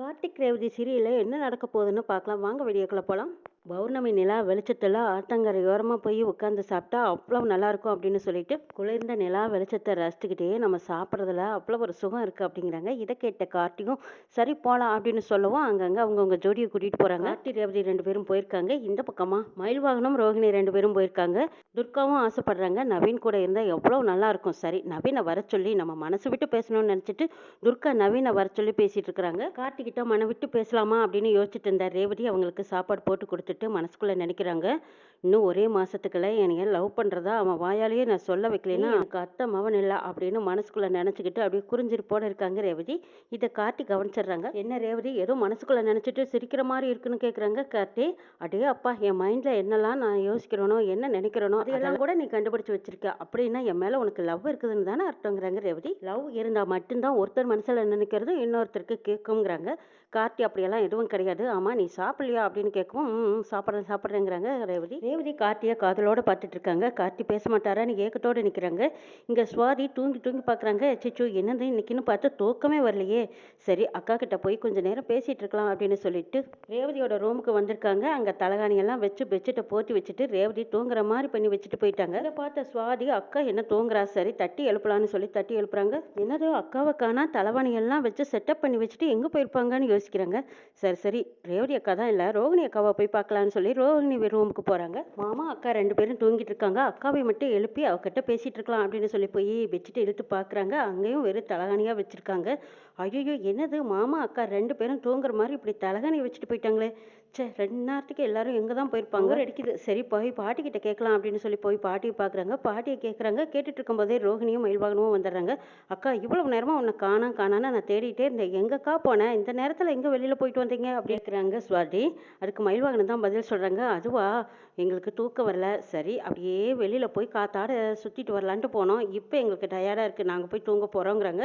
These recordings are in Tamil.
கார்த்திக் ரேவதி சீரியலில் என்ன நடக்க போகுதுன்னு பார்க்கலாம். வாங்க வீடியோக்குள்ள போகலாம் பௌர்ணமி நிலா வெளிச்சத்தில் ஆத்தங்கரையோரமாக போய் உட்காந்து சாப்பிட்டா அவ்வளோ நல்லாயிருக்கும் அப்படின்னு சொல்லிட்டு குளிர்ந்த நிலா வெளிச்சத்தை ரசிச்சுக்கிட்டே நம்ம சாப்பிட்றதுல அவ்வளோ ஒரு சுகம் இருக்குது அப்படிங்கிறாங்க. இதை கேட்ட கார்த்திக்கும் சரி போகலாம் அப்படின்னு சொல்லவும் அங்கங்கே அவங்கவுங்க ஜோடியை கூட்டிகிட்டு போகிறாங்க கார்த்தி ரேவதி ரெண்டு பேரும் போயிருக்காங்க. இந்த பக்கமாக மயில் வாகனம் ரோகிணி ரெண்டு பேரும் போயிருக்காங்க. துர்காவும் ஆசைப்படுறாங்க. நவீன் கூட இருந்தால் எவ்வளோ நல்லாயிருக்கும். சரி நவீனை வர சொல்லி நம்ம மனசு விட்டு பேசணும்னு நினச்சிட்டு துர்கா நவீனை வர சொல்லி பேசிகிட்டு இருக்கிறாங்க. கார்த்திகிட்ட மன விட்டு பேசலாமா அப்படின்னு யோசிச்சுட்டு இருந்தார் ரேவதி. அவங்களுக்கு சாப்பாடு போட்டு கொடுத்துட்டு மனசுக்குள்ள நினைக்கிறாங்க. இன்னும் ஒரே மாசத்துக்குள்ள என்னைய லவ் பண்றதா அவன் வாயாலேயே நான் சொல்ல வைக்கலைன்னா எனக்கு அத்தை மவன் இல்லை அப்படின்னு மனசுக்குள்ள நினைச்சுக்கிட்டு அப்படியே குறிஞ்சிருப்போட இருக்காங்க ரேவதி. இதை கார்த்தி கவனிச்சிடுறாங்க. என்ன ரேவதி ஏதோ மனசுக்குள்ள நினைச்சிட்டு சிரிக்கிற மாதிரி இருக்குன்னு கேக்குறாங்க கார்த்தி. அடே அப்பா என் மைண்ட்ல என்னெல்லாம் நான் யோசிக்கிறேனோ என்ன நினைக்கிறேனோ அதெல்லாம் கூட நீ கண்டுபிடிச்சு வச்சிருக்க. அப்படின்னா என் மேல உனக்கு லவ் இருக்குதுன்னு தானே அர்த்தங்கிறாங்க ரேவதி. லவ் இருந்தா மட்டும்தான் ஒருத்தர் மனசுல நினைக்கிறது இன்னொருத்தருக்கு கேட்குங்கிறாங்க கார்த்தி அப்படியெல்லாம் எதுவும் கிடையாது. ஆமா நீ சாப்பிடலையா அப்படின்னு கேட்கவும் சாப்பிட்றேன் சாப்பிட்றேங்கிறாங்க ரேவதி. ரேவதி கார்த்தியை காதலோடு பார்த்துட்டு இருக்காங்க. கார்த்தி பேச மாட்டாரான்னு ஏக்கத்தோட நிற்கிறாங்க இங்கே சுவாதி தூங்கி தூங்கி பார்க்குறாங்க. சிச்சு என்னது இன்னைக்குன்னு பார்த்து தூக்கமே வரலையே. சரி அக்கா கிட்ட போய் கொஞ்ச நேரம் பேசிகிட்டு இருக்கலாம் அப்படின்னு சொல்லிட்டு ரேவதியோட ரூமுக்கு வந்திருக்காங்க. அங்கே தலகாணியெல்லாம் வச்சு பெட்ஷீட்டை போட்டி வச்சுட்டு ரேவதி தூங்குற மாதிரி பண்ணி வச்சுட்டு போயிட்டாங்க. அதை பார்த்த சுவாதி அக்கா என்ன தூங்குறா? சரி தட்டி எழுப்பலான்னு சொல்லி தட்டி எழுப்புறாங்க. என்னது அக்காவை காணா தலைவாணியெல்லாம் வச்சு செட்டப் பண்ணி வச்சுட்டு எங்கே போயிருப்பாங்கன்னு யோசிக்கிறாங்க சரி சரி. ரேவதி அக்கா தான் இல்லை. ரோகிணி அக்காவை போய் பார்க்கலான்னு சொல்லி ரோகிணி ரூமுக்கு போகிறாங்க மாமா அக்கா ரெண்டு பேரும் தூங்கிட்டு இருக்காங்க. அக்காவை மட்டும் எழுப்பி அவகிட்ட பேசிகிட்டு இருக்கலாம் அப்படின்னு சொல்லி போய் வச்சுட்டு இழுத்து பார்க்குறாங்க. அங்கேயும் வெறும் தலகாணியாக வச்சுருக்காங்க. ஐயோ என்னது? மாமா அக்கா ரெண்டு பேரும் தூங்குற மாதிரி இப்படி தலகாணி வச்சுட்டு போயிட்டாங்களே. ச்சே ரெண்டு நேரத்துக்கு எல்லாரும் எங்கே தான் போயிருப்பாங்க? அடிக்குது. சரி போய் பாட்டிக்கிட்ட கேட்கலாம் அப்படின்னு சொல்லி போய் பாட்டியை பார்க்குறாங்க. பாட்டியை கேட்குறாங்க. கேட்டுட்டு இருக்கும்போதே ரோகிணியும் மயில்வாகனமும் வந்துடுறாங்க. அக்கா இவ்வளவு நேரமா உன்னை காணா காணான்னு நான் தேடிட்டே இருந்தேன். எங்கக்கா போனேன் இந்த நேரத்தில் எங்கே வெளியில் போயிட்டு வந்தீங்க? அப்படி இருக்கிறாங்க சுவாதி. அதுக்கு மயில்வாகனம் தான் பதில் சொல்கிறாங்க அதுவா? எங்களுக்கு தூக்கம் வரல. சரி அப்படியே வெளியில் போய் காத்தாட சுற்றிட்டு வரலான்ட்டு போனோம். இப்போ எங்களுக்கு டயர்டாக இருக்குது நாங்கள் போய் தூங்க போகிறோங்கிறாங்க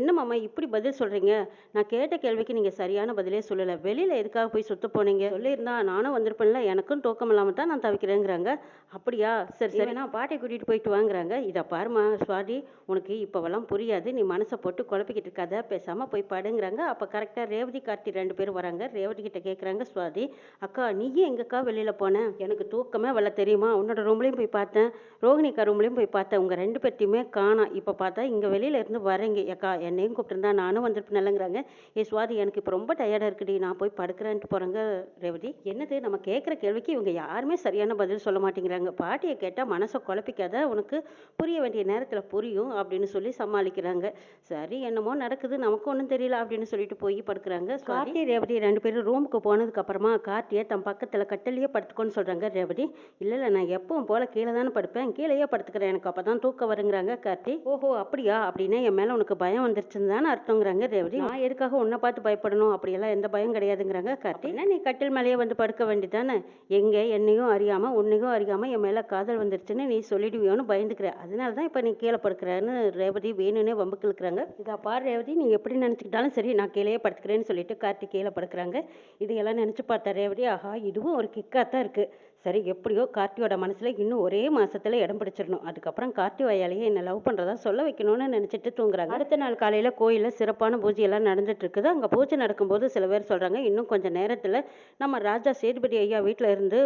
என்ன மாமா இப்படி பதில் சொல்கிறீங்க நான் கேட்ட கேள்விக்கு நீங்கள் சரியான பதிலே சொல்லலை. வெளியில் எதுக்காக போய் சுத்த போனீங்க? சொல்லியிருந்தா நானும் வந்திருப்பேன்ல எனக்கும் தூக்கம் இல்லாமல் தான் நான் தவிக்கிறேங்கிறாங்க. அப்படியா? சரி சரி. நான் பாட்டை கூட்டிகிட்டு போயிட்டு வாங்குறாங்க? இதை பாருமா சுவாதி உனக்கு இப்போவெல்லாம் புரியாது. நீ மனசை போட்டு குழப்பிக்கிட்டு இருக்காத. பேசாமல் போய் பாடுங்கிறாங்க. அப்போ கரெக்டாக ரேவதி கார்த்தி ரெண்டு பேரும் வராங்க. ரேவதி கிட்ட கேட்குறாங்க சுவாதி அக்கா நீயும் எங்கக்கா வெளியில் போன? எனக்கு தூக்கமே வரல தெரியுமா? உன்னோட ரூம்லேயும் போய் பார்த்தேன். ரோகிணிக்கா ரூம்லேயும் போய் பார்த்தேன். உங்கள் ரெண்டு பேர்த்தையுமே காணோம். இப்போ பார்த்தா இங்கே வெளியில இருந்து வரீங்க. அக்கா என்னையும் கூப்பிட்டுருந்தா நானும் வந்திருப்பேன்லங்கிறாங்க. ஏ சுவாதி எனக்கு இப்போ ரொம்ப டயர்டாக இருக்குடி. நான் போய் படுக்கிறேன்ட்டு போகிறாங்க ரேவதி என்னது? நம்ம கேட்குற கேள்விக்கு இவங்க யாருமே சரியான பதில் சொல்ல மாட்டேங்கிறாங்க. பாட்டியை கேட்டால் மனசை குழப்பிக்காத உனக்கு புரிய வேண்டிய நேரத்தில் புரியும் அப்படின்னு சொல்லி சமாளிக்கிறாங்க. சரி என்னமோ நடக்குது நமக்கு ஒன்றும் தெரியல அப்படின்னு சொல்லிட்டு போய் படுக்கிறாங்க கார்த்தி ரேவதி ரெண்டு பேரும் ரூமுக்கு போனதுக்கு அப்புறமா கார்த்தியை தன் பக்கத்தில் கட்டிலேயே படுத்துக்கோன்னு சொல்கிறாங்க ரேவதி. இல்லை இல்லை நான் எப்பவும் போல கீழே தானே படுப்பேன் கீழேயே படுத்துக்கிறேன் எனக்கு அப்போ தான் தூக்கம் வருங்கிறாங்க கார்த்தி. ஓஹோ அப்படியா? அப்படின்னா என் மேலே உனக்கு பயம் வந்துருச்சுன்னு தானே அர்த்தங்கிறாங்க ரேவதி. நான் எதுக்காக உன்னை பார்த்து பயப்படணும்? அப்படியெல்லாம் எந்த பயம் கிடையாதுங்கிறாங்க கார்த்தி. என்ன நீ கட்டில் மேலேயே வந்து படுக்க வேண்டியதானே எங்கே? என்னையும் அறியாமல் உன்னையும் அறியாமல் என் மேலே காதல் வந்துருச்சுன்னு நீ சொல்லிடுவியோன்னு பயந்துக்கிற. அதனால தான் இப்போ நீ கீழே படுக்கிறேன்னு ரேவதி வேணும்னே வம்புக்கு இழுக்கிறாங்க. இதா பார் ரேவதி நீ எப்படி நினச்சிக்கிட்டாலும் சரி நான் கீழேயே படுத்துக்கிறேன்னு சொல்லிட்டு கார்த்தி கீழே படுக்கிறாங்க. இதையெல்லாம் நினச்சி பார்த்தா ரேவதி ஆஹா இதுவும் ஒரு கிக்காக தான் இருக்குது சரி எப்படியோ கார்த்தியோட மனசில் இன்னும் ஒரே மாதத்தில் இடம் பிடிச்சிடணும். அதுக்கப்புறம் கார்த்தி வயாலேயே என்னை லவ் பண்ணுறதா சொல்ல வைக்கணும்னு நினச்சிட்டு தூங்குறாங்க. அடுத்த நாள் காலையில் கோயிலில் சிறப்பான பூஜையெல்லாம் நடந்துட்டு இருக்குது. அங்கே பூஜை நடக்கும்போது சில பேர் சொல்கிறாங்க இன்னும் கொஞ்சம் நேரத்தில் நம்ம ராஜா சேதுபதி ஐயா வீட்டில் இருந்து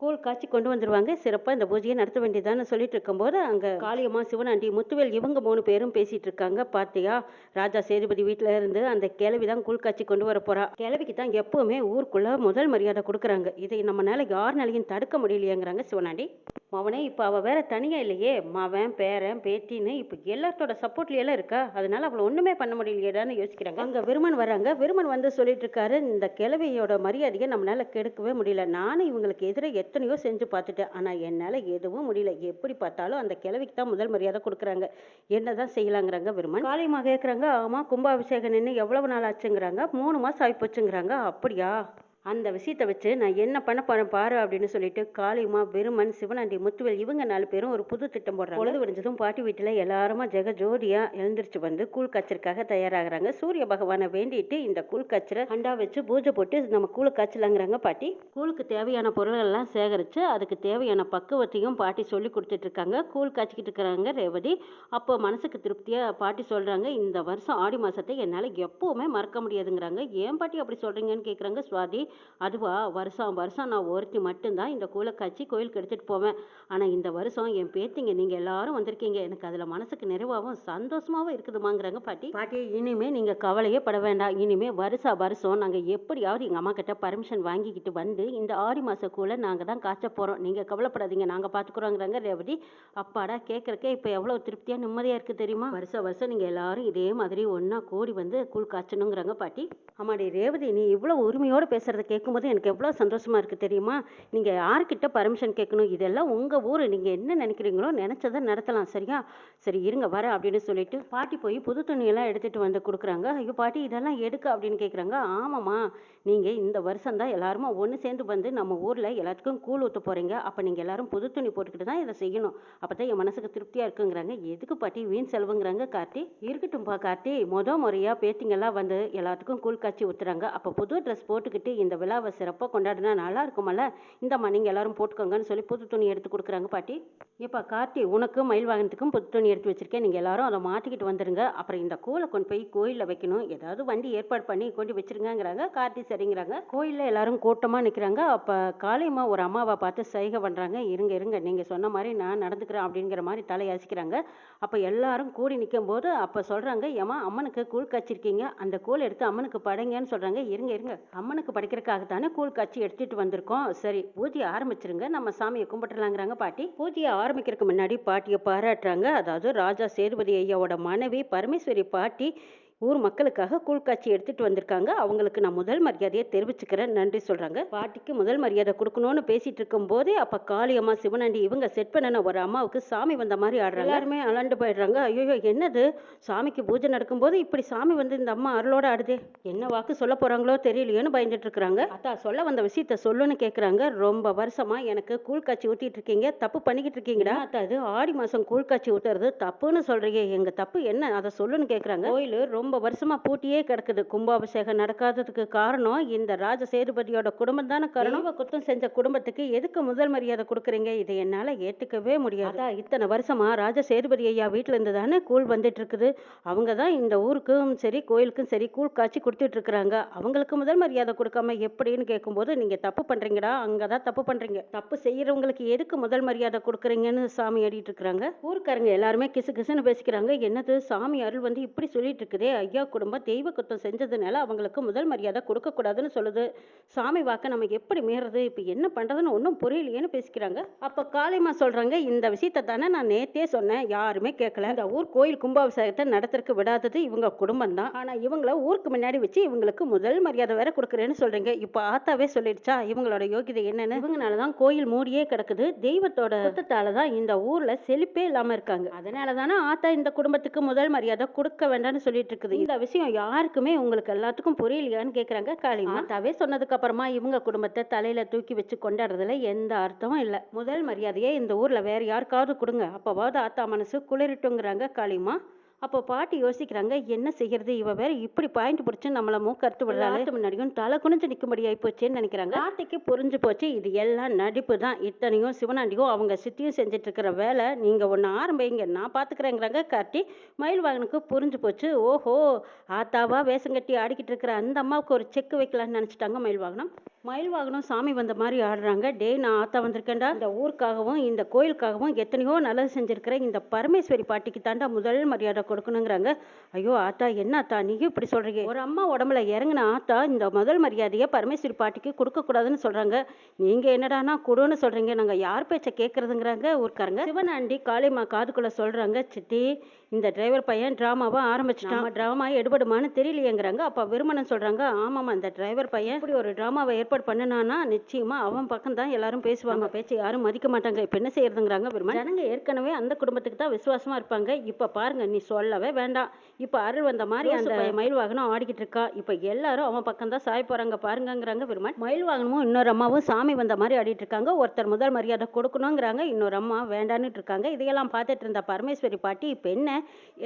கூழ் காய்ச்சி கொண்டு வந்துருவாங்க. சிறப்பாக இந்த பூஜையை நடத்த வேண்டியதான்னு சொல்லிட்டு இருக்கும்போது அங்கே காளியம்மா சிவனாண்டி முத்துவேல் இவங்க மூணு பேரும் பேசிட்டு இருக்காங்க. பார்த்தியா ராஜா சேதுபதி வீட்டில் இருந்து அந்த கிழவி தான் கூழ் காய்ச்சி கொண்டு வர போறா. கிழவிக்கு தான் எப்பவுமே ஊருக்குள்ள முதல் மரியாதை கொடுக்குறாங்க. இதை நம்மளால யாருனாலையும் தடுக்க முடியலையேங்கிறாங்க சிவனாண்டி. மவனே இப்போ அவள் வேற தனியாக இல்லையே. மவன் பேரன் பேத்தின்னு இப்போ எல்லாத்தோட சப்போர்ட்ல எல்லாம் இருக்கா? அதனால அவளை ஒன்றுமே பண்ண முடியலையேடான்னு யோசிக்கிறாங்க. அங்கே விருமன் வராங்க. விருமன் வந்து சொல்லிட்டு இருக்காரு இந்த கிழவியோட மரியாதையை நம்மளால கெடுக்கவே முடியல. நானும் இவங்களுக்கு எதிரே எத்தனையோ செஞ்சு பார்த்துட்டேன். ஆனால் என்னால் எதுவும் முடியல. எப்படி பார்த்தாலும் அந்த கிழவிக்கு தான் முதல் மரியாதை கொடுக்குறாங்க. என்னதான் செய்யலாங்கிறாங்க விருமன்? காளியம்மா கேட்குறாங்க ஆமாம் கும்பாபிஷேகம் நின்று எவ்வளவு நாள் ஆச்சுங்கிறாங்க? மூணு மாதம் ஆகிப்போச்சுங்கிறாங்க அப்படியா? அந்த விஷயத்தை வச்சு நான் என்ன பண்ண போறேன் பாரு அப்படின்னு சொல்லிட்டு காளியம்மா பெருமன் சிவனாண்டி முத்துவேல் இவங்க நாலு பேரும் ஒரு புது திட்டம் போடுறாங்க. பொழுது விடிஞ்சதும் பாட்டி வீட்டில் எல்லாருமா ஜெக ஜோடியா எழுந்திரிச்சு வந்து கூழ் காய்ச்சலுக்காக தயாராகிறாங்க. சூரிய பகவானை வேண்டிட்டு இந்த கூழ் காய்ச்சலை அண்டா வச்சு பூஜை போட்டு நம்ம கூழ் காய்ச்சலாங்கிறாங்க பாட்டி. கூழுக்கு தேவையான பொருளெல்லாம் சேகரித்து அதுக்கு தேவையான பக்குவத்தையும் பாட்டி சொல்லி கொடுத்துட்டு இருக்காங்க. கூழ் காய்ச்சிக்கிட்டு இருக்கிறாங்க ரேவதி. அப்போ மனசுக்கு திருப்தியாக பாட்டி சொல்கிறாங்க இந்த வருஷம் ஆடி மாதத்தை என்னால் எப்போவுமே மறக்க முடியாதுங்கிறாங்க. ஏன் பாட்டி அப்படி சொல்கிறீங்கன்னு கேட்குறாங்க சுவாதி. அதுவா வருஷம் வருஷம் நான் ஒருத்தி மட்டும்தான் இந்த கூலை காய்ச்சி கோயிலுக்கு எடுத்துகிட்டு போவேன். ஆனால் இந்த வருஷம் என் பேத்திங்க நீங்கள் எல்லாரும் வந்திருக்கீங்க. எனக்கு அதில் மனசுக்கு நிறைவாகவும் சந்தோஷமாகவும் இருக்குதுமாங்கிறாங்க பாட்டி. பாட்டி இனிமே நீங்கள் கவலையே பட வேண்டாம். இனிமே வருஷா வருஷம் நாங்கள் எப்படியாவது எங்கள் அம்மா கிட்ட பர்மிஷன் வாங்கிக்கிட்டு வந்து இந்த ஆடி மாத கூலை நாங்கள் தான் காய்ச்ச போகிறோம் நீங்கள் கவலைப்படாதீங்க. நாங்கள் பார்த்துக்குறோங்கிறாங்க ரேவதி. அப்பாடா கேட்குறக்கே இப்போ எவ்வளோ திருப்தியாக நிம்மதியாக இருக்குது தெரியுமா? வருஷம் வருஷம் நீங்கள் எல்லாரும் இதே மாதிரி ஒன்றா கூடி வந்து கூழ் காய்ச்சணுங்கிறாங்க பாட்டி. ஆமாடி ரேவதி நீ இவ்வளோ உரிமையோடு பேசுகிறத கேட்கும்போது எனக்கு எவ்வளோ சந்தோஷமாக இருக்குது தெரியுமா? நீங்கள் யார்கிட்ட பர்மிஷன் கேட்கணும் இதெல்லாம் உங்கள் ஊர். நீங்கள் என்ன நினைக்கிறீங்களோ நினச்சதை நடத்தலாம் சரியா? சரி இருங்க வரேன் அப்படின்னு சொல்லிட்டு பாட்டி போய் புது துணியெல்லாம் எடுத்துகிட்டு வந்து கொடுக்குறாங்க. ஐயோ பாட்டி இதெல்லாம் எடுக்க அப்படின்னு கேட்குறாங்க ஆமாம்மா நீங்கள் இந்த வருஷம் தான் எல்லாருமா ஒன்று சேர்ந்து வந்து நம்ம ஊரில் எல்லாத்துக்கும் கூழ் ஊற்ற போகிறீங்க அப்போ நீங்கள் எல்லாரும் புது துணி போட்டுக்கிட்டு தான் இதை செய்யணும். அப்போ தான் என் மனசுக்கு திருப்தியாக இருக்குங்கிறாங்க. எதுக்கு பாட்டி வீண் செலவுங்கிறாங்க கார்த்தி? இருக்கட்டும்பா கார்த்தி. முத முறையாக பேத்திங்கெல்லாம் வந்து எல்லாத்துக்கும் கூழ் காய்ச்சி ஊற்றுறாங்க அப்போ புது ட்ரெஸ் போட்டுக்கிட்டு இந்த இந்த விழாவை சிறப்பாக கொண்டாடினா நல்லா இருக்குமல்ல? இந்தம்மா நீங்கள் எல்லாரும் போட்டுக்கோங்கன்னு சொல்லி புது துணி எடுத்து கொடுக்குறாங்க பாட்டி. இப்போ கார்த்தி உனக்கும் மயில் வாகனத்துக்கும் புது துணி எடுத்து வச்சிருக்கேன். நீங்கள் எல்லாரும் அதை மாட்டிக்கிட்டு வந்துடுங்க அப்புறம் இந்த கூலை கொண்டு போய் கோயிலில் வைக்கணும். ஏதாவது வண்டி ஏற்பாடு பண்ணி கொண்டு வச்சிருங்கங்கிறாங்க கார்த்தி சரிங்கிறாங்க. கோயிலில் எல்லாரும் கூட்டமாக நிற்கிறாங்க அப்போ காளியம்மா ஒரு அம்மாவை பார்த்து சைகை பண்ணுறாங்க இருங்க இருங்க நீங்கள் சொன்ன மாதிரி நான் நடந்துக்கிறேன் அப்படிங்கிற மாதிரி தலையாசிக்கிறாங்க. அப்போ எல்லாரும் கூடி நிற்கும் போது அப்போ சொல்கிறாங்க ஏமா அம்மனுக்கு கூழ் காய்ச்சிருக்கீங்க. அந்த கூழ் எடுத்து அம்மனுக்கு படைங்கன்னு சொல்கிறாங்க இருங்க இருங்க. அம்மனுக்கு படைக்கிற படைக்கிறதுக்காக தானே கூழ் காய்ச்சி எடுத்துகிட்டு வந்திருக்கோம். சரி பூஜையை ஆரம்பிச்சிருங்க. நம்ம சாமியை கும்பிட்டுலாங்கிறாங்க பாட்டி. பூஜையை ஆரம்பிக்கிறதுக்கு முன்னாடி பாட்டியை பாராட்டுறாங்க. அதாவது ராஜா சேதுபதி ஐயாவோட மனைவி பரமேஸ்வரி பாட்டி ஊர் மக்களுக்காக கூழ் காய்ச்சி எடுத்துட்டு வந்திருக்காங்க. அவங்களுக்கு நான் முதல் மரியாதையை தெரிவிச்சுக்கிறேன். நன்றி சொல்றாங்க. பாட்டிக்கு முதல் மரியாதை கொடுக்கணும்னு பேசிட்டு இருக்கும் போதே அப்ப காளியம்மா சிவனாண்டி இவங்க செட் பண்ணின ஒரு அம்மாவுக்கு சாமி வந்த மாதிரி ஆடுறாங்க. எல்லாருமே அலண்டு போயிடுறாங்க. ஐயோ என்னது? சாமிக்கு பூஜை நடக்கும்போது இப்படி சாமி வந்து இந்த அம்மா அருளோட ஆடுதே? என்ன வாக்கு சொல்ல போறாங்களோ தெரியலையோன்னு பயந்துட்டு இருக்கிறாங்க. அத்தா சொல்ல வந்த விஷயத்த சொல்லுன்னு கேக்குறாங்க. ரொம்ப வருஷமா எனக்கு கூழ் காய்ச்சி ஊத்திட்டு இருக்கீங்க. தப்பு பண்ணிக்கிட்டு இருக்கீங்கடா. அத்தா அது ஆடி மாசம் கூழ் காய்ச்சி ஊத்துறது தப்புன்னு சொல்றீங்க எங்க தப்பு என்ன? அதை சொல்லுன்னு கேக்குறாங்க. கோயில் ரொம்ப வருஷமா பூட்டியே கிடக்குது. கும்பாபிஷேகம் நடக்காததுக்கு காரணம் இந்த ராஜ சேதுபதியோட குடும்பம் தானே காரணம் குத்தம் செஞ்ச குடும்பத்துக்கு எதுக்கு முதல் மரியாதை கொடுக்குறீங்க? இதை என்னால ஏத்துக்கவே முடியாது. இத்தனை வருஷமா ராஜ சேதுபதி ஐயா வீட்டுல இருந்து தானே கூழ் வந்துட்டு இருக்குது அவங்க தான் இந்த ஊருக்கும் சரி கோயிலுக்கும் சரி கூழ் காய்ச்சி கொடுத்துட்டு இருக்கிறாங்க அவங்களுக்கு முதல் மரியாதை கொடுக்காம எப்படின்னு கேட்கும்போது நீங்க தப்பு பண்றீங்கடா அங்கதான் தப்பு பண்றீங்க. தப்பு செய்யறவங்களுக்கு எதுக்கு முதல் மரியாதை கொடுக்குறீங்கன்னு சாமி ஆடிட்டு இருக்கிறாங்க? ஊருக்காரங்க எல்லாருமே கிசு கிசுன்னு பேசிக்கிறாங்க. என்னது சாமி அருள் வந்து இப்படி சொல்லிட்டு இருக்குதே ஐயா குடும்பம் தெய்வ குத்தம் செஞ்சதுனால அவங்களுக்கு முதல் மரியாதை கொடுக்கக்கூடாதுன்னு சொல்லுது. சாமி வாக்க நம்ம எப்படி மீறது இப்போ என்ன பண்றதுன்னு ஒன்றும் புரியலையேன்னு பேசிக்கிறாங்க. அப்போ காளிமா சொல்றாங்க இந்த விஷயத்தை தானே நான் நேத்தே சொன்னேன். யாருமே கேட்கல. இந்த ஊர் கோயில் கும்பாபிஷேகத்தை நடத்துறதுக்கு விடாதது இவங்க குடும்பம் தான். ஆனால் இவங்கள ஊருக்கு முன்னாடி வச்சு இவங்களுக்கு முதல் மரியாதை வேற கொடுக்குறேன்னு சொல்றீங்க. இப்போ ஆத்தாவே சொல்லிடுச்சா? இவங்களோட யோகிதை என்னென்னு? இவங்களால தான் கோயில் மூடியே கிடக்குது. தெய்வத்தோட குத்தத்தால தான் இந்த ஊரில் செழிப்பே இல்லாமல் இருக்காங்க. அதனால தானே ஆத்தா இந்த குடும்பத்துக்கு முதல் மரியாதை கொடுக்க வேண்டாம்னு சொல்லிட்டு இருக்குது. இந்த விஷயம் யாருக்குமே உங்களுக்கு எல்லாத்துக்கும் புரியலையான்னு கேக்குறாங்க காளிமா. ஆத்தாவே சொன்னதுக்கு அப்புறமா இவங்க குடும்பத்தை தலையில தூக்கி வச்சு கொண்டாடுறதுல எந்த அர்த்தமும் இல்ல. முதல் மரியாதையை இந்த ஊர்ல வேற யாருக்காவது கொடுங்க. அப்பவாவது ஆத்தா மனசு குளிரட்டுங்கிறாங்க காளிமா. அப்போ பாட்டி யோசிக்கிறாங்க என்ன செய்யறது? இவ வேற இப்படி பாயிண்ட் பிடிச்சி நம்மள மூக்கறுத்து விடுறாங்க முன்னாடியும் தலை குனிஞ்சு நிற்கும்படி ஆயிப்போச்சேன்னு நினைக்கிறாங்க. பாட்டிக்கு புரிஞ்சு போச்சு இது எல்லாம் நடிப்பு தான். இத்தனையும் சிவனாண்டியும் அவங்க சித்தியும் செஞ்சுட்டு இருக்கிற வேலை நீங்க ஒன்று ஆரம்பிங்க நான் பார்த்துக்கிறேங்கிறாங்க காட்டி மயில் வாகனுக்கு புரிஞ்சு போச்சு ஓஹோ ஆத்தாவா வேஷம் கட்டி ஆடிக்கிட்டு இருக்கிற அந்த அம்மாவுக்கு ஒரு செக் வைக்கலாம்னு நினச்சிட்டாங்க மயில் வாகனம். மயில் வாகனம் சாமி வந்த மாதிரி ஆடுறாங்க. டே நான் ஆத்தா வந்திருக்கேன்டா. இந்த ஊருக்காகவும் இந்த கோயிலுக்காகவும் எத்தனையோ நல்லது செஞ்சிருக்கிற இந்த பரமேஸ்வரி பாட்டிக்கு தாண்டா முதல் மரியாதை கொடுக்கணுங்கிறாங்க. ஐயோ ஆத்தா என்ன ஆத்தா? நீயும் இப்படி சொல்றீங்க. ஒரு அம்மா உடம்புல இறங்கின ஆத்தா இந்த முதல் மரியாதையை பரமேஸ்வரி பாட்டிக்கு கொடுக்க கூடாதுன்னு சொல்றாங்க. நீங்க என்னடானா கொடுன்னு சொல்றீங்க. நாங்க யார் பேச்ச கேட்கறதுங்கிறாங்க ஊருக்காரங்க. சிவனாண்டி காளிமா காதுக்குள்ள சொல்றாங்க சித்தி இந்த டிரைவர் பையன் ட்ராமாவை ஆரம்பிச்சிட்டான். நம்ம ட்ராமா எடுபடுமான்னு தெரியலையேங்கிறாங்க. அப்போ விருமணன் சொல்கிறாங்க ஆமாம்மா இந்த டிரைவர் பையன் இப்படி ஒரு ட்ராமாவை ஏற்பாடு பண்ணினானா நிச்சயமாக அவன் பக்கம் தான் எல்லாரும் பேசுவாங்க. பேச்சு யாரும் மதிக்க மாட்டாங்க. இப்போ என்ன செய்யறதுங்கிறாங்க விருமன் ஜனங்க ஏற்கனவே அந்த குடும்பத்துக்கு தான் விசுவாசமா இருப்பாங்க. இப்போ பாருங்க நீ சொல்லவே வேண்டாம். இப்போ அருள் வந்த மாதிரி அந்த மயில் வாகனம் ஆடிக்கிட்டு இருக்கா. இப்போ எல்லாரும் அவன் பக்கம் தான் சாய போறாங்க பாருங்கங்கிறாங்க. விருமன் மயில் வாகனமும் இன்னொரு அம்மாவும் சாமி வந்த மாதிரி ஆடிட்டு இருக்காங்க. ஒருத்தர் முதல் மரியாதை கொடுக்கணுங்கிறாங்க இன்னொரு அம்மா வேண்டான்னு இருக்காங்க. இதையெல்லாம் பார்த்துட்டு இருந்த பரமேஸ்வரி பாட்டி இப்போ என்ன?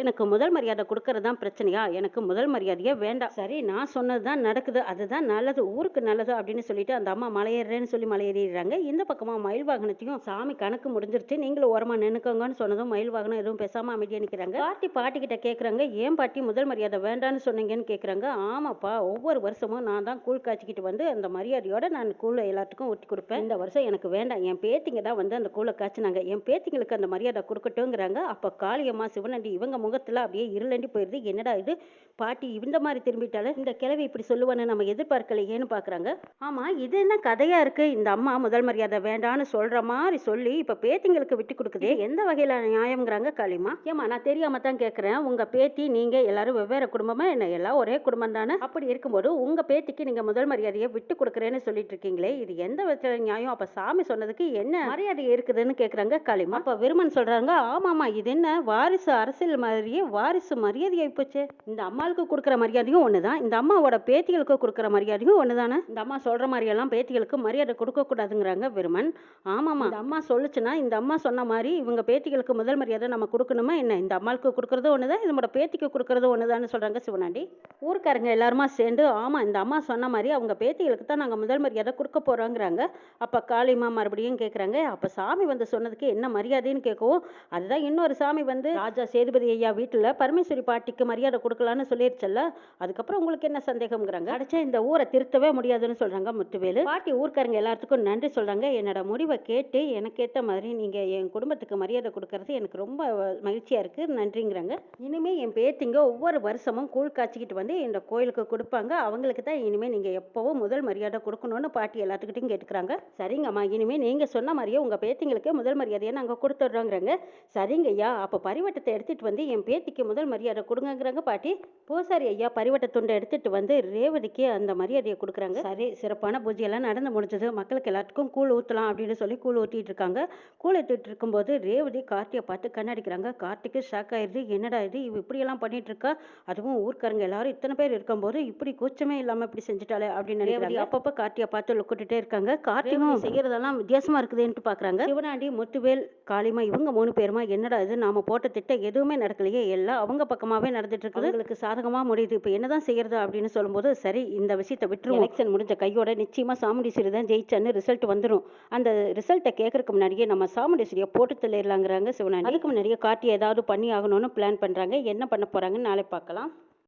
எனக்கு முதல் மரியாதை கொடுக்கறது தான் பிரச்சனையா? எனக்கு முதல் மரியாதையே வேண்டாம். சரி நான் சொன்னது தான் நடக்குது. அதுதான் நல்லது. ஊருக்கு நல்லது அப்படின்னு சொல்லிட்டு அந்த அம்மா மலையேறேன்னு சொல்லி மலையேறிடுறாங்க. இந்த பக்கமா மயில் வாகனத்தையும் சாமி கணக்கு முடிஞ்சிருச்சு. நீங்களும் ஓரமா நின்னுக்கோங்கன்னு சொன்னதும் மயில் வாகனம் எதுவும் பேசாம அமைதியா நிக்கிறாங்க. பாட்டி பாட்டிக்கிட்ட கேட்குறாங்க ஏன் பாட்டி முதல் மரியாதை வேண்டான்னு சொன்னீங்கன்னு கேட்குறாங்க ஆமாப்பா ஒவ்வொரு வருஷமும் நான் தான் கூழ் காய்ச்சிக்கிட்டு வந்து அந்த மரியாதையோட நான் கூழை எல்லாத்துக்கும் ஒட்டி கொடுப்பேன். இந்த வருஷம் எனக்கு வேண்டாம் என் பேத்திங்க தான் வந்து அந்த கூழை காய்ச்சினாங்க. என் பேத்திங்களுக்கு அந்த மரியாதை கொடுக்கட்டுங்கிறாங்க அப்போ காளியம்மா சிவனண்டி இவங்க முகத்தில் அப்படியே இருளண்டி போயிருது. என்னடா இது? பாட்டி இந்த மாதிரி திரும்பிட்டால இந்த கிழவி இப்படி சொல்லுவான்னு நம்ம எதிர்பார்க்கலையேன்னு பார்க்குறாங்க ஆமாம் இது என்ன கதையாக இருக்குது இந்த அம்மா முதல் மரியாதை வேண்டான்னு சொல்கிற மாதிரி சொல்லி இப்போ பேத்திங்களுக்கு விட்டு கொடுக்குதே எந்த வகையில் நியாயம்ங்கிறாங்க காளியம்மா? ஏம்மா நான் தெரியாமல் தான் கேட்குறேன். உங்கள் பேத்தி நீங்கள் எல்லாரும் வெவ்வேறு குடும்பமாக என்ன எல்லாம் ஒரே குடும்பம் தானே? அப்படி இருக்கும்போது உங்கள் பேத்திக்கு நீங்கள் முதல் மரியாதையை விட்டு கொடுக்குறேன்னு சொல்லிட்டு இருக்கீங்களே இது எந்த விதத்தில் நியாயம்? அப்போ சாமி சொன்னதுக்கு என்ன மரியாதை இருக்குதுன்னு கேட்குறாங்க களிமா. அப்போ விருமன் சொல்கிறாங்க ஆமாம்மா இது என்ன? வாரிசு அரசியல் மாதிரியே வாரிசு மரியாதையாக போச்சு. இந்த அம்மாளுக்கு கொடுக்குற மரியாதையும் ஒன்று தான் இந்த அம்மாவோட பேத்திகளுக்கு கொடுக்குற மரியாதையும் ஒண்ணுதானே? இந்த அம்மா சொல்கிற மாதிரியெல்லாம் பேத்திகளுக்கு மரியாதை கொடுக்கக்கூடாதுங்கிறாங்க விருமன். ஆமாம்மா இந்த அம்மா சொல்லுச்சுன்னா இந்த அம்மா சொன்ன மாதிரி இவங்க பேத்திகளுக்கு முதல் மரியாதை நம்ம கொடுக்கணுமா? என்ன இந்த அம்மாளுக்கு கொடுக்குறது கொடுக்குறது ஒன்று தான் நம்மளோட பேத்திக்கு கொடுக்கறது தான் சொல்கிறாங்க சிவனாண்டி. ஊருக்காரங்க எல்லாருமா சேர்ந்து ஆமாம் இந்த அம்மா சொன்ன மாதிரி அவங்க பேத்திகளுக்கு தான் நாங்கள் முதல் மரியாதை கொடுக்க போகிறோங்கிறாங்க அப்போ காளிமா மறுபடியும் கேட்குறாங்க அப்போ சாமி வந்து சொன்னதுக்கு என்ன மரியாதைன்னு கேட்கவும் அதுதான் இன்னொரு சாமி வந்து ராஜா சேதுபதி ஐயா வீட்டில் பரமேஸ்வரி பாட்டிக்கு மரியாதை கொடுக்கலான்னு சொல்லிருச்சல்ல அதுக்கப்புறம் உங்களுக்கு என்ன சந்தேகம்ங்கிறாங்க? அடைச்சா இந்த ஊரை திருத்தவே முடியாதுன்னு சொல்கிறாங்க முத்துவேலு. பாட்டி ஊர்க்காரங்க எல்லாத்துக்கும் நன்றி சொல்கிறாங்க என்னோட முடிவை கேட்டு எனக்கு மாதிரி நீங்கள் என் குடும்பத்துக்கு மரியாதை கொடுக்கறது எனக்கு ரொம்ப மகிழ்ச்சியாக இருக்குது நன்றிங்கிறாங்க. இனிமே என் பேத்திங்க ஒவ்வொரு வருஷமும் கூழ் காய்ச்சிக்கிட்டு வந்து இந்த கோயிலுக்கு கொடுப்பாங்க. அவங்களுக்கு தான் இனிமே நீங்க எப்பவும் முதல் மரியாதை கொடுக்கணும்னு பாட்டி எல்லாத்துக்கிட்டையும் கேட்டுக்கிறாங்க. சரிங்கம்மா இனிமே நீங்க சொன்ன மாதிரியே உங்க பேத்திங்களுக்கு முதல் மரியாதையை நாங்கள் கொடுத்துட்றோங்கிறாங்க. சரிங்க ஐயா அப்போ பரிவட்டத்தை எடுத்துட்டு வந்து என் பேத்திக்கு முதல் மரியாதை கொடுங்கங்கிறாங்க பாட்டி. பூசாரி ஐயா பரிவட்ட துண்டை எடுத்துட்டு வந்து ரேவதிக்கு அந்த மரியாதையை கொடுக்குறாங்க. சரி சிறப்பான பூஜையெல்லாம் நடந்து முடிஞ்சது. மக்களுக்கு எல்லாத்துக்கும் கூழ் ஊற்றலாம் அப்படின்னு சொல்லி கூழ் ஊற்றிட்டு இருக்காங்க. கூழ் ஊற்றிட்டு இருக்கும்போது ரேவதி கார்த்தியை பார்த்து கண்ணடிக்கிறாங்க. கார்த்திக்கு ஷாக் ஆயிடுது. என்னடா இது? இவ இப்படியெல்லாம் பண்ணிட்டு இருக்கா அதுவும் ஊர்க்காரங்க எல்லாரும் இத்தனை பேர் இருக்கும்போது இப்படி கூச்சமே இல்லாம இப்படி செஞ்சுட்டாலே அப்படின்னு ரேவதி அப்பப்போ கார்த்தியை பார்த்து லுக்கிட்டுட்டே இருக்காங்க. கார்த்தியும் செய்யறதெல்லாம் வித்தியாசமா இருக்குதுன்ட்டு பாக்குறாங்க. சிவனாண்டி முத்துவேல் காளிமா இவங்க மூணு பேருமா? என்னடா இது? நாம போட்ட திட்டம் எதுவுமே நடக்கலையே. எல்லாம் அவங்க பக்கமாவே நடந்துட்டு இருக்குது உங்களுக்கு சாதகமா முடியுது. இப்போ என்னதான் செய்யறது அப்படின்னு சொல்லும்போது சரி இந்த விஷயத்தை விட்டுருவோம். எலெக்ஷன் முடிஞ்ச கையோட நிச்சயமா சாமுண்டீஸ்வரி தான் ஜெயிச்சான்னு ரிசல்ட் வந்துடும் அந்த ரிசல்ட்டை கேட்கறதுக்கு முன்னாடியே நம்ம சாமுண்டீஸ்வரியை போட்டு தள்ளிடலாங்கிறாங்க சிவனாண்டி. அதுக்கு முன்னாடியே கார்த்தி ஏதாவது பண்ணி ஆகணும்னு பிளான் பிளான் பண்றாங்க என்ன பண்ண போறாங்கன்னு நாளை பார்க்கலாம்.